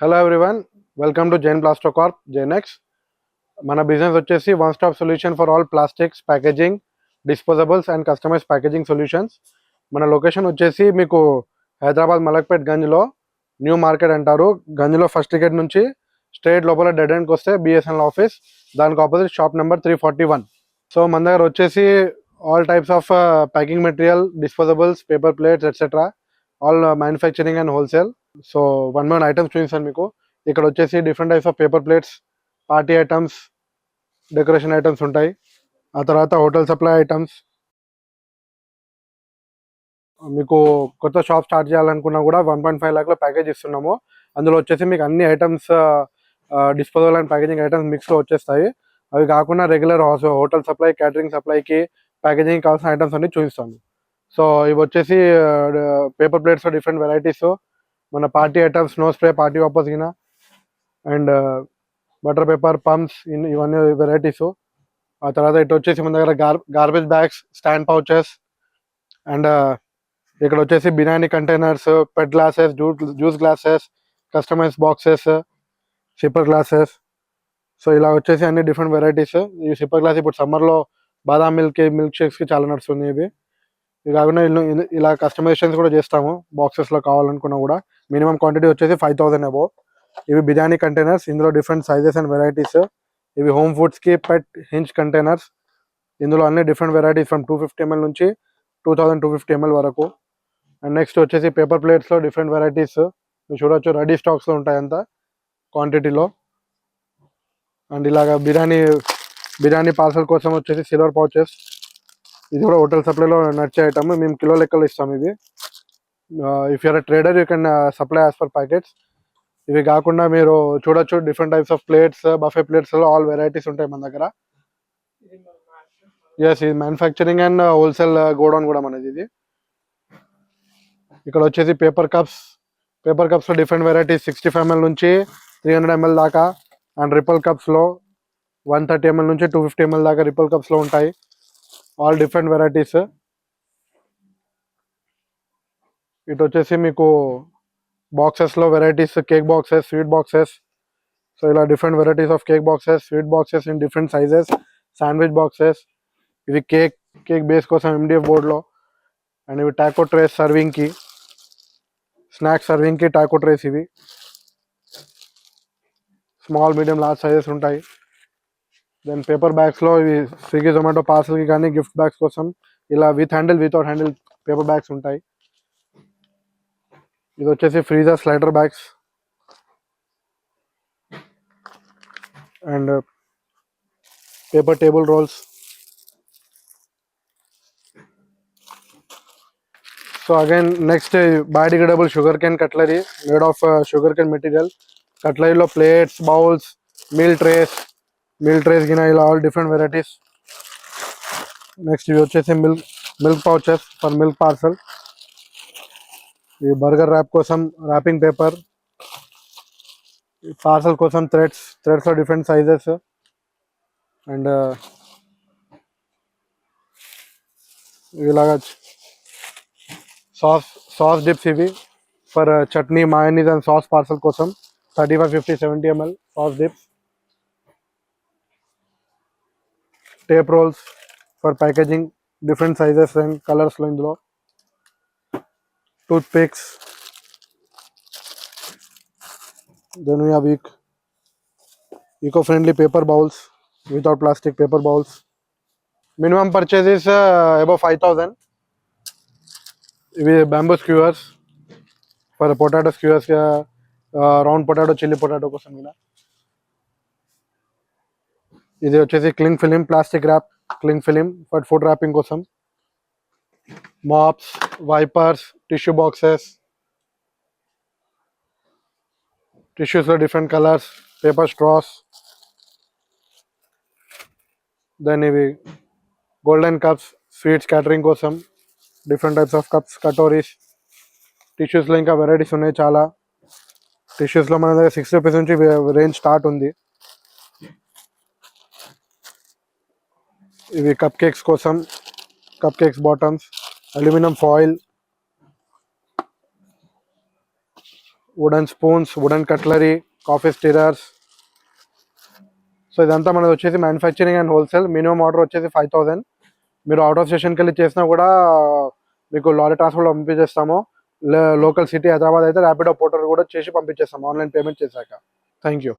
Hello everyone welcome to Jain Plasto Corp Jainex మన business వచ్చేసి one stop solution for all plastics packaging disposables and customise packaging solutions మన location వచ్చేసి మీకు హైదరాబాద్ మలక్పేట్ గంజ్లో new market అంటారు. గంజ్లో ఫస్ట్ టికెట్ నుంచి స్ట్రేట్ లోపల డెడ్ ఎండ్కి వస్తే బిఎస్ఎన్ఎల్ ఆఫీస్ దానికి opposite shop number three forty one so మన దగ్గర వచ్చేసి all types of packing material disposables paper plates etcetera all manufacturing and wholesale so one one items చూపిస్తాను మీకు. ఇక్కడ వచ్చేసి different types of paper plates party items decoration items ఉంటాయి. ఆ తర్వాత హోటల్ సప్లై ఐటమ్స్ మీకు కొత్త షాప్ స్టార్ట్ చేయాలనుకున్నా కూడా వన్ పాయింట్ ఫైవ్ ల్యాక్లో ప్యాకేజ్ ఇస్తున్నాము. అందులో వచ్చేసి మీకు అన్ని items disposal and packaging items మిక్స్లో వచ్చేస్తాయి. అవి కాకుండా రెగ్యులర్ హోటల్ సప్లై క్యాటరింగ్ సప్లైకి ప్యాకేజింగ్ కావాల్సిన ఐటమ్స్ అన్ని చూపిస్తాను సో ఇవి వచ్చేసి పేపర్ ప్లేట్స్ డిఫరెంట్ వెరైటీస్ మన party items snow spray party వాపస్ గిన అండ్ బటర్ పేపర్ పంప్స్ ఇవన్నీ వెరైటీస్ ఆ తర్వాత ఇటు వచ్చేసి మన దగ్గర గార్ garbage bags stand pouches and ఇక్కడ వచ్చేసి biryani containers PET glasses juice glasses customise boxes sipper glasses so ఇలా వచ్చేసి అన్ని డిఫరెంట్ వెరైటీస్ ఈ సిప్పర్ గ్లాస్ ఇప్పుడు సమ్మర్లో బాదాం మిల్క్ మిల్క్ షేక్స్కి చాలా నడుస్తుంది ఇవి. ఇది కాకుండా ఇల్లు ఇలా కస్టమైజేషన్స్ కూడా చేస్తాము. బాక్సెస్లో కావాలనుకున్నా కూడా మినిమం క్వాంటిటీ వచ్చేసి ఫైవ్ థౌసండ్ అబో ఇవి బిర్యానీ కంటైనర్స్ ఇందులో డిఫరెంట్ సైజెస్ అండ్ వెరైటీస్ ఇవి హోమ్ ఫుడ్స్కి పెట్ హించ్ కంటైనర్స్ ఇందులో అన్ని different varieties from two fifty ML నుంచి two thousand two fifty ML వరకు. అండ్ నెక్స్ట్ వచ్చేసి పేపర్ ప్లేట్స్లో డిఫరెంట్ వెరైటీస్ మీరు చూడొచ్చు రెడీ స్టాక్స్లో ఉంటాయి అంత క్వాంటిటీలో అండ్ ఇలాగా బిర్యానీ బిర్యానీ పార్సల్ కోసం వచ్చేసి సిల్వర్ పౌచెస్ ఇది కూడా హోటల్ సప్లైలో నడిచే ఐటమ్ మేము కిలో లెక్కలు ఇస్తాం ఇది if your trader you can supply as per packets ఇవి కాకుండా మీరు చూడొచ్చు different types of plates buffet ప్లేట్స్లో all varieties ఉంటాయి మన దగ్గర. ఎస్ ఇది మ్యానుఫ్యాక్చరింగ్ అండ్ హోల్సేల్ గోడౌన్ కూడా మనది ఇది. ఇక్కడ వచ్చేసి paper cups paper కప్స్లో different varieties sixty five ML నుంచి త్రీ హండ్రెడ్ ఎంఎల్ దాకా. అండ్ రిపల్ కప్స్లో వన్ థర్టీ ఎంఎల్ నుంచి టూ ఫిఫ్టీ ఎంఎల్ దాకా రిపల్ కప్స్లో ఉంటాయి. All different varieties. ఇటు వచ్చేసి మీకు బాక్సెస్లో varieties cake boxes sweet boxes. So ఇలా different varieties of cake boxes sweet boxes in different sizes sandwich boxes. ఇవి కేక్ కేక్ బేస్ కోసం ఎండిఎఫ్ బోర్డ్లో అండ్ ఇవి టాకో ట్రేస్ సర్వింగ్కి స్నాక్స్ సర్వింగ్కి టాకో ట్రేస్ ఇవి. స్మాల్ మీడియం లార్జ్ సైజెస్ ఉంటాయి. Then paper బ్యాగ్స్లో ఇవి స్విగ్గీ జొమాటో పార్సల్కి కానీ గిఫ్ట్ బ్యాగ్స్ కోసం ఇలా with handle without handle paper bags ఉంటాయి. ఇది వచ్చేసి freezer slider bags and paper table rolls so again next biodegradable sugar cane cutlery made of sugar cane material కట్లరీలో plates bowls meal trays milk trays గిన ఇలా all different varieties. Next ఇవి వచ్చేసి milk milk pouches for milk parcel. ఈ burger wrap కోసం wrapping paper. Parcel కోసం threads threads different sizes. And ఇలాగా sauce sauce dips ఇవి for chutney mayonnaise and sauce parcel కోసం thirty five fifty seventy ML sauce dips. tape rolls for packaging different sizes and కలర్స్లో ఇందులో toothpicks then we have eco eco friendly paper bowls without plastic paper bowls minimum purchase is uh, above 5000 ఇవి bamboo skewers for potato skewers round potato chilli potato కోసం ఇలా ఇది వచ్చేసి cling film plastic wrap cling film for food wrapping కోసం mops wipers tissue boxes టిష్యూస్లో different colours paper straws then ఇవి golden cups sweets catering కోసం. Different types of cups katoris టిష్యూస్లో ఇంకా varieties ఉన్నాయి చాలా. టిష్యూస్లో మన దగ్గర సిక్స్ రూపీస్ నుంచి రేంజ్ స్టార్ట్ ఉంది. ఇవి కప్ కేక్స్ కోసం cupcakes bottoms aluminium foil wooden spoons wooden cutlery coffee stirrers so ఇదంతా మనది వచ్చేసి manufacturing and wholesale minimum order వచ్చేసి ఫైవ్ థౌసండ్ మీరు అవుట్ ఆఫ్ స్టేషన్కి వెళ్ళి చేసినా కూడా మీకు లారీ ట్రాన్స్పోర్ట్ పంపించేస్తాము. లోకల్ సిటీ హైదరాబాద్ అయితే ర్యాపిడో పోర్టర్ కూడా చేసి పంపించేస్తాము. ఆన్లైన్ పేమెంట్ చేశాక. Thank you